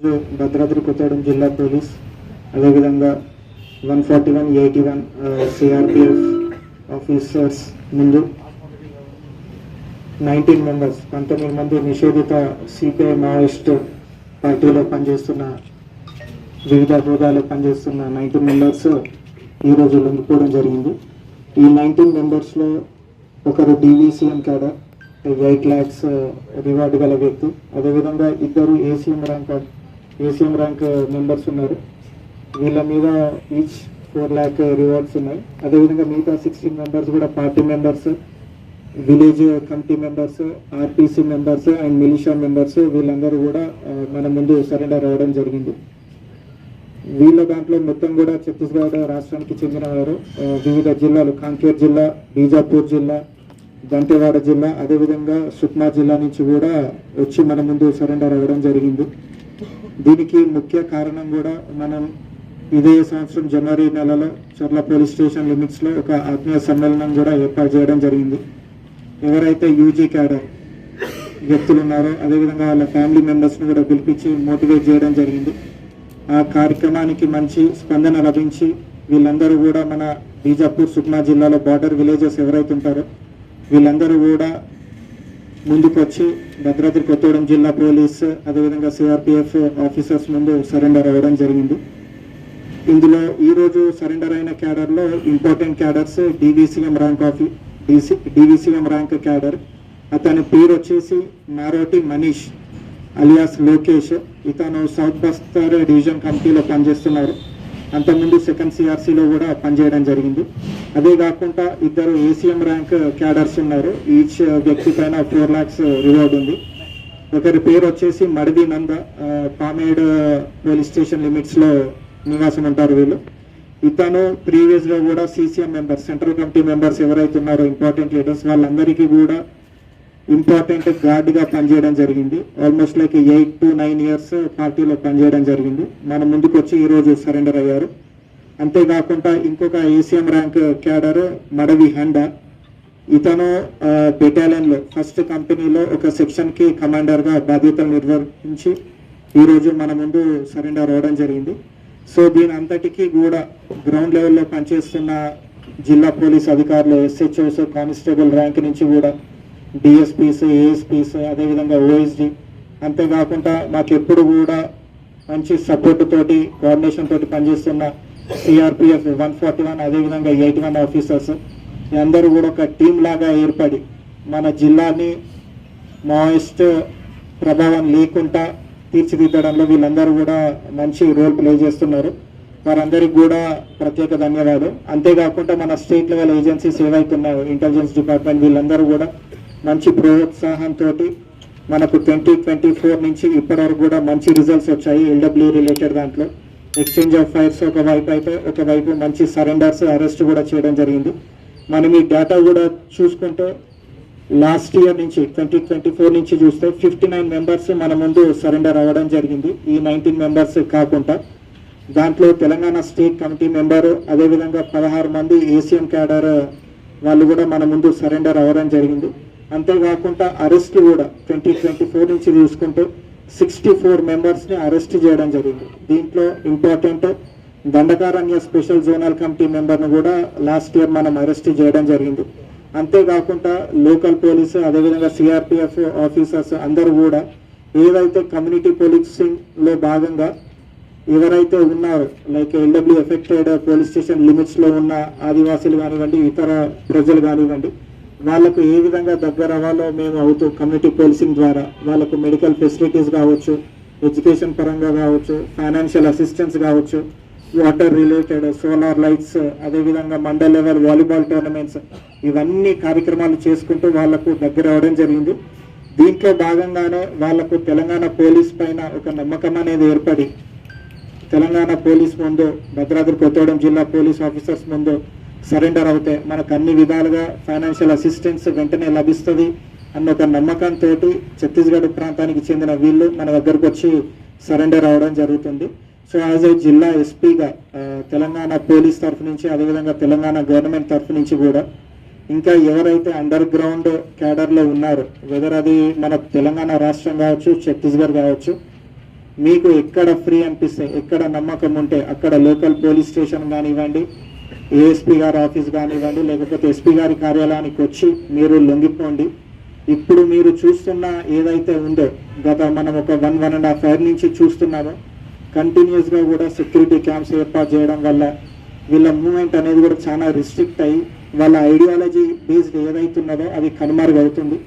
భద్రాద్రి కొత్తగూడెం జిల్లా పోలీస్ అదేవిధంగా one forty one eighty one CRPF officers ముందు నైన్టీన్ మెంబర్స్ పంతొమ్మిది మంది నిషేధిత సిపిఐ మావోయిస్ట్ పార్టీలో పనిచేస్తున్న వివిధ హోదాలో పనిచేస్తున్న నైన్టీన్ మెంబర్స్ ఈరోజు లొంగిపోవడం జరిగింది. ఈ నైన్టీన్ మెంబర్స్లో ఒకరు DVCM cadre eight lakhs reward గల వ్యక్తి అదేవిధంగా ఇద్దరు ACM rank ACM rank members ఉన్నారు. వీళ్ళ మీద ఈచ్ ఫోర్ ల్యాక్ రివార్డ్స్ ఉన్నాయి. అదేవిధంగా మిగతా సిక్స్టీన్ మెంబర్స్ కూడా party members village committee members RTC members and militia members వీళ్ళందరూ కూడా మన ముందు సరెండర్ అవ్వడం జరిగింది. వీళ్ళ దాంట్లో మొత్తం కూడా ఛత్తీస్గఢ్ రాష్ట్రానికి చెందిన వారు వివిధ జిల్లాలు కాంకేర్ జిల్లా బీజాపూర్ జిల్లా దంతేవాడ జిల్లా అదేవిధంగా సుక్మా జిల్లా నుంచి కూడా వచ్చి మన ముందు సరెండర్ అవ్వడం జరిగింది. దీనికి ముఖ్య కారణం కూడా మనం ఇదే సంవత్సరం జనవరి నెలలో చర్ల పోలీస్ స్టేషన్ లిమిట్స్లో ఒక ఆత్మీయ సమ్మేళనం కూడా ఏర్పాటు చేయడం జరిగింది. ఎవరైతే యూజీ క్యాడర్ వ్యక్తులు ఉన్నారో అదేవిధంగా వాళ్ళ ఫ్యామిలీ మెంబర్స్ని కూడా పిలిపించి మోటివేట్ చేయడం జరిగింది. ఆ కార్యక్రమానికి మంచి స్పందన లభించి వీళ్ళందరూ కూడా మన బీజాపూర్ సుక్మా జిల్లాలో బార్డర్ విలేజెస్ ఎవరైతే ఉంటారో వీళ్ళందరూ కూడా ముందుకు వచ్చి భద్రాద్రి కొత్తగూడెం జిల్లా పోలీస్ అదేవిధంగా సిఆర్పిఎఫ్ ఆఫీసర్స్ ముందు సరెండర్ అవ్వడం జరిగింది. ఇందులో ఈ రోజు సరెండర్ అయిన క్యాడర్లో ఇంపార్టెంట్ క్యాడర్స్ డివిసిఎం ర్యాంక్ ఆఫీ డిసి డివిసిఎం ర్యాంక్ క్యాడర్. అతని పేరు వచ్చేసి మారోటి మనీష్ అలియాస్ లోకేష్. ఇతను సౌత్ బస్తర్ డివిజన్ కమిటీలో పనిచేస్తున్నారు. అంతకుముందు సెకండ్ సిఆర్సీలో కూడా పనిచేయడం జరిగింది. అదే కాకుండా ఇద్దరు ఏసీఎం ర్యాంక్ క్యాడర్స్ ఉన్నారు. ఈచ్ uh, వ్యక్తి పైన ఫోర్ ల్యాక్స్ రివార్డ్ ఉంది. ఒకరి పేరు వచ్చేసి మడిది నంద. పామేడ్ పోలీస్ స్టేషన్ లిమిట్స్లో నివాసం ఉంటారు వీళ్ళు. ఇతను ప్రీవియస్గా కూడా CCM members central committee members ఎవరైతే ఉన్నారో ఇంపార్టెంట్ లీడర్స్ వాళ్ళందరికీ కూడా ఇంపార్టెంట్ గార్డ్గా పనిచేయడం జరిగింది. Almost like eight to nine years పార్టీలో పనిచేయడం జరిగింది. మన ముందుకు వచ్చి ఈ రోజు సరెండర్ అయ్యారు. అంతేకాకుండా ఇంకొక ACM rank cadre Madavi Handa. ఇతను బెటాలియన్లో ఫస్ట్ కంపెనీలో ఒక సెక్షన్కి కమాండర్గా బాధ్యతలు నిర్వహించి ఈరోజు మన ముందు సరెండర్ అవ్వడం జరిగింది. సో దీని అంతటికీ కూడా గ్రౌండ్ లెవెల్లో పనిచేస్తున్న జిల్లా పోలీస్ అధికారులు ఎస్హెచ్ఓస్ కానిస్టేబుల్ ర్యాంక్ నుంచి కూడా డిఎస్పీస్ ఏఎస్పీస్ అదేవిధంగా ఓఎస్డి అంతేకాకుండా మాకు ఎప్పుడు కూడా మంచి సపోర్ట్ తోటి కోఆర్డినేషన్ తోటి పనిచేస్తున్న సిఆర్పిఎఫ్ వన్ ఫార్టీ వన్ అదేవిధంగా ఎయిటీ వన్ ఆఫీసర్స్ అందరూ కూడా ఒక టీం లాగా ఏర్పడి మన జిల్లాని మాయిస్ట్ ప్రభావం లేకుండా తీర్చిదిద్దడంలో వీళ్ళందరూ కూడా మంచి రోల్ ప్లే చేస్తున్నారు. వారందరికీ కూడా ప్రత్యేక ధన్యవాదాలు అంతేకాకుండా మన స్టేట్ లెవెల్ ఏజెన్సీస్ ఏవైతున్నాయో ఇంటెలిజెన్స్ డిపార్ట్మెంట్ వీళ్ళందరూ కూడా మంచి ప్రోత్సాహంతో మనకు ట్వంటీ ట్వంటీ ఫోర్ నుంచి ఇప్పటివరకు కూడా మంచి రిజల్ట్స్ వచ్చాయి ఎల్డబ్ల్యూ రిలేటెడ్ దాంట్లో. ఎక్స్చేంజ్ ఆఫ్ ఫైర్స్ ఒక వైపు అయితే ఒకవైపు మంచి సరెండర్స్ అరెస్ట్ కూడా చేయడం జరిగింది. మనం ఈ డేటా కూడా చూసుకుంటే లాస్ట్ ఇయర్ నుంచి ట్వంటీ ట్వంటీ ఫోర్ నుంచి చూస్తే ఫిఫ్టీ నైన్ మెంబర్స్ మన ముందు సరెండర్ అవ్వడం జరిగింది. ఈ నైన్టీన్ మెంబర్స్ కాకుండా దాంట్లో తెలంగాణ స్టేట్ కమిటీ మెంబర్ అదేవిధంగా పదహారు మంది ఏసీఎం క్యాడర్ వాళ్ళు కూడా మన ముందు సరెండర్ అవ్వడం జరిగింది. అంతేకాకుండా అరెస్ట్ కూడా ట్వంటీ ట్వంటీ ఫోర్ నుంచి చూసుకుంటే సిక్స్టీ ఫోర్ మెంబర్స్ని అరెస్ట్ చేయడం జరిగింది. దీంట్లో important Dandakaranya special zonal committee మెంబర్ను కూడా లాస్ట్ ఇయర్ మనం అరెస్ట్ చేయడం జరిగింది. అంతేకాకుండా లోకల్ పోలీసు అదేవిధంగా సిఆర్పిఎఫ్ ఆఫీసర్స్ అందరూ కూడా ఏదైతే కమ్యూనిటీ పోలీసింగ్లో భాగంగా ఎవరైతే ఉన్నారో like LW affected police station లిమిట్స్లో ఉన్న ఆదివాసులు కానివ్వండి ఇతర ప్రజలు కానివ్వండి వాళ్ళకు ఏ విధంగా దగ్గర అవ్వాలో మేము అవుతూ కమ్యూనిటీ పోలీసింగ్ ద్వారా వాళ్ళకు మెడికల్ ఫెసిలిటీస్ కావచ్చు ఎడ్యుకేషన్ పరంగా కావచ్చు ఫైనాన్షియల్ అసిస్టెన్స్ కావచ్చు వాటర్ రిలేటెడ్ సోలార్ లైట్స్ అదేవిధంగా మండల్ లెవెల్ వాలీబాల్ టోర్నమెంట్స్ ఇవన్నీ కార్యక్రమాలు చేసుకుంటూ వాళ్ళకు దగ్గర అవ్వడం జరిగింది. దీంట్లో భాగంగానే వాళ్ళకు తెలంగాణ పోలీస్ పైన ఒక నమ్మకం అనేది ఏర్పడి తెలంగాణ పోలీస్ ముందు భద్రాద్రి కొత్తగూడెం జిల్లా పోలీస్ ఆఫీసర్స్ ముందు సరెండర్ అవుతే మనకు అన్ని విధాలుగా ఫైనాన్షియల్ అసిస్టెన్స్ వెంటనే లభిస్తుంది అన్న ఒక నమ్మకంతో ఛత్తీస్గఢ్ ప్రాంతానికి చెందిన వీళ్ళు మన దగ్గరకు వచ్చి సరెండర్ అవ్వడం జరుగుతుంది. సో యాజ్ ఏ జిల్లా ఎస్పీగా తెలంగాణ పోలీస్ తరఫు నుంచి అదేవిధంగా తెలంగాణ గవర్నమెంట్ తరఫు నుంచి కూడా ఇంకా ఎవరైతే అండర్ గ్రౌండ్ క్యాడర్లో ఉన్నారో వెదర్ అది మన తెలంగాణ రాష్ట్రం కావచ్చు ఛత్తీస్గఢ్ కావచ్చు మీకు ఎక్కడ ఫ్రీ అనిపిస్తే ఎక్కడ నమ్మకం ఉంటే అక్కడ లోకల్ పోలీస్ స్టేషన్ కానివ్వండి ఏఎస్పీ గారి ఆఫీస్ కానివ్వండి లేకపోతే ఎస్పీ గారి కార్యాలయానికి వచ్చి మీరు లొంగిపోండి. ఇప్పుడు మీరు చూస్తున్న ఏదైతే ఉందో గత మనం ఒక one one and half year నుంచి చూస్తున్నామో. కంటిన్యూస్గా కూడా సెక్యూరిటీ క్యాంప్స్ ఏర్పాటు చేయడం వల్ల వీళ్ళ మూమెంట్ అనేది కూడా చాలా రిస్ట్రిక్ట్ అయ్యి వాళ్ళ ఐడియాలజీ బేస్డ్ ఏదైతున్నదో అది కనుమరుగవుతుంది.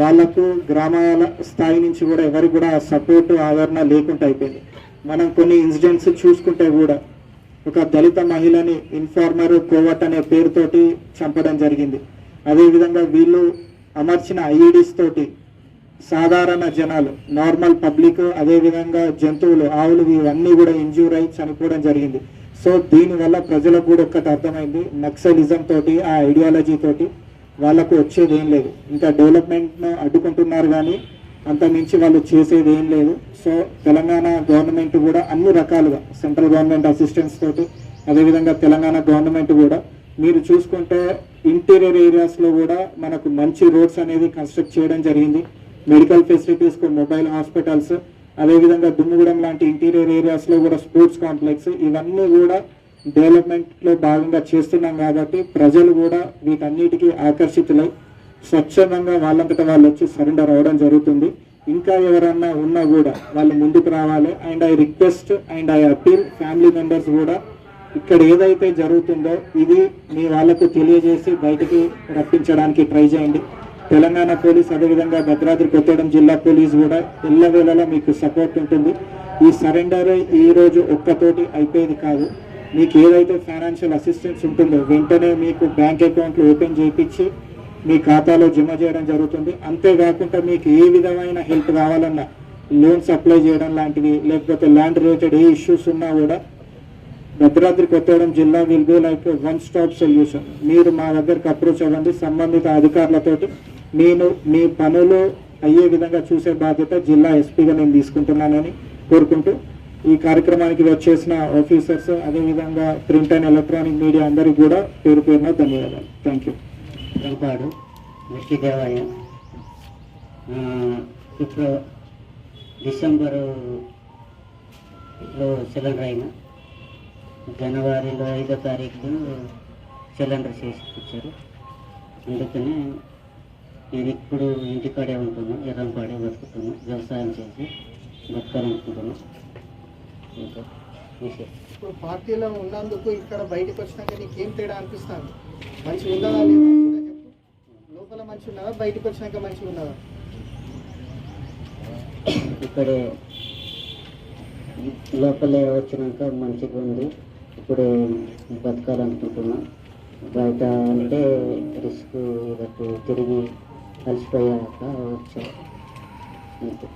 వాళ్ళకు గ్రామాల స్థాయి నుంచి కూడా ఎవరికి కూడా సపోర్ట్ ఆదరణ లేకుండా అయిపోయింది. మనం కొన్ని ఇన్సిడెంట్స్ చూసుకుంటే కూడా ఒక దళిత మహిళని ఇన్ఫార్మర్ కోవట్ అనే పేరుతోటి చంపడం జరిగింది. అదేవిధంగా వీళ్ళు అమర్చిన ఐఈడీస్ తోటి సాధారణ జనాలు నార్మల్ పబ్లిక్ అదేవిధంగా జంతువులు ఆవులు ఇవన్నీ కూడా ఇంజ్యూర్ అయి చనిపోవడం జరిగింది. సో దీనివల్ల ప్రజలకు కూడా ఒక్కటి అర్థమైంది. నక్సలిజం తోటి ఆ ఐడియాలజీ తోటి వాళ్ళకు వచ్చేది ఏం లేదు. ఇంకా డెవలప్మెంట్ను అడ్డుకుంటున్నారు కానీ అంత వాళ్ళు చేసేది ఏం లేదు. సో తెలంగాణ గవర్నమెంట్ కూడా అన్ని రకాలుగా సెంట్రల్ గవర్నమెంట్ అసిస్టెన్స్ తోటి అదేవిధంగా తెలంగాణ గవర్నమెంట్ కూడా మీరు చూసుకుంటే ఇంటీరియర్ ఏరియాస్లో కూడా మనకు మంచి రోడ్స్ అనేది కన్స్ట్రక్ట్ చేయడం జరిగింది. మెడికల్ ఫెసిలిటీస్ మొబైల్ హాస్పిటల్స్ అదేవిధంగా దుమ్ముగూడెం లాంటి ఇంటీరియర్ ఏరియాస్లో కూడా స్పోర్ట్స్ కాంప్లెక్స్ ఇవన్నీ కూడా డెవలప్మెంట్లో భాగంగా చేస్తున్నాం కాబట్టి ప్రజలు కూడా వీటన్నిటికీ ఆకర్షితులై స్వచ్ఛందంగా వాళ్ళంతటా వాళ్ళు వచ్చి సరెండర్ అవ్వడం జరుగుతుంది. ఇంకా ఎవరన్నా ఉన్నా కూడా వాళ్ళు ముందుకు రావాలి. And I request and I appeal family members కూడా ఇక్కడ ఏదైతే జరుగుతుందో ఇది మీ వాళ్ళకు తెలియజేసి బయటికి రప్పించడానికి ట్రై చేయండి. తెలంగాణ పోలీస్ అదేవిధంగా భద్రాద్రి కొత్తగూడెం జిల్లా పోలీస్ కూడా ఎల్లవేళలా మీకు సపోర్ట్ ఉంటుంది. ఈ సరెండర్ ఈరోజు ఒక్కతోటి అయిపోయేది కాదు. మీకు ఏదైతే ఫైనాన్షియల్ అసిస్టెన్స్ ఉంటుందో వెంటనే మీకు బ్యాంక్ అకౌంట్లు ఓపెన్ చేయించి మీ ఖాతాలో జమ చేయడం జరుగుతుంది. అంతేకాకుండా మీకు ఏ విధమైన హెల్ప్ కావాలన్నా లోన్స్ అప్లై చేయడం లాంటివి లేకపోతే ల్యాండ్ రిలేటెడ్ ఏ ఇష్యూస్ ఉన్నా కూడా భద్రాద్రి కొత్తగూడెం జిల్లా will be like one stop solution. మీరు మా దగ్గరికి అప్రోచ్ అవ్వండి. సంబంధిత అధికారులతోటి నేను మీ పనులు అయ్యే విధంగా చూసే బాధ్యత జిల్లా ఎస్పీగా నేను తీసుకుంటున్నానని కోరుకుంటూ ఈ కార్యక్రమానికి వచ్చేసిన ఆఫీసర్స్ అదేవిధంగా ప్రింట్ అండ్ ఎలక్ట్రానిక్ మీడియా అందరికీ కూడా పేరు పేరున ధన్యవాదాలు. థ్యాంక్ యూ రంపాడు దేవాయ ఇప్పుడు డిసెంబరులో సిలిండర్ అయిన జనవరిలో ఐదో తారీఖు సిలిండర్ చేసి ఇచ్చారు అందుకనే నేను ఇప్పుడు ఇంటికాడే ఉంటున్నాను ఎర్రంపాడే బతుకుతున్నాను వ్యవసాయం చేసి బతకాలనుకుంటున్నాను ఇంకా ఇప్పుడు పార్టీలో ఉన్నందుకు ఇక్కడ బయటకు వచ్చినాక నీకు ఏం తేడా అనిపిస్తుంది? మంచిగా ఉన్నదా మంచి ఉన్నదా బయటకు వచ్చినాక మంచిగా ఉన్నదా ఇక్కడ లోపలే వచ్చినాక మంచిగా ఉంది. ఇప్పుడు బతకాలనుకుంటున్నా. బయట అంటే రిస్క్ ఇదట్టు తిరిగి కలిసిపోయాక వచ్చా. అంతే.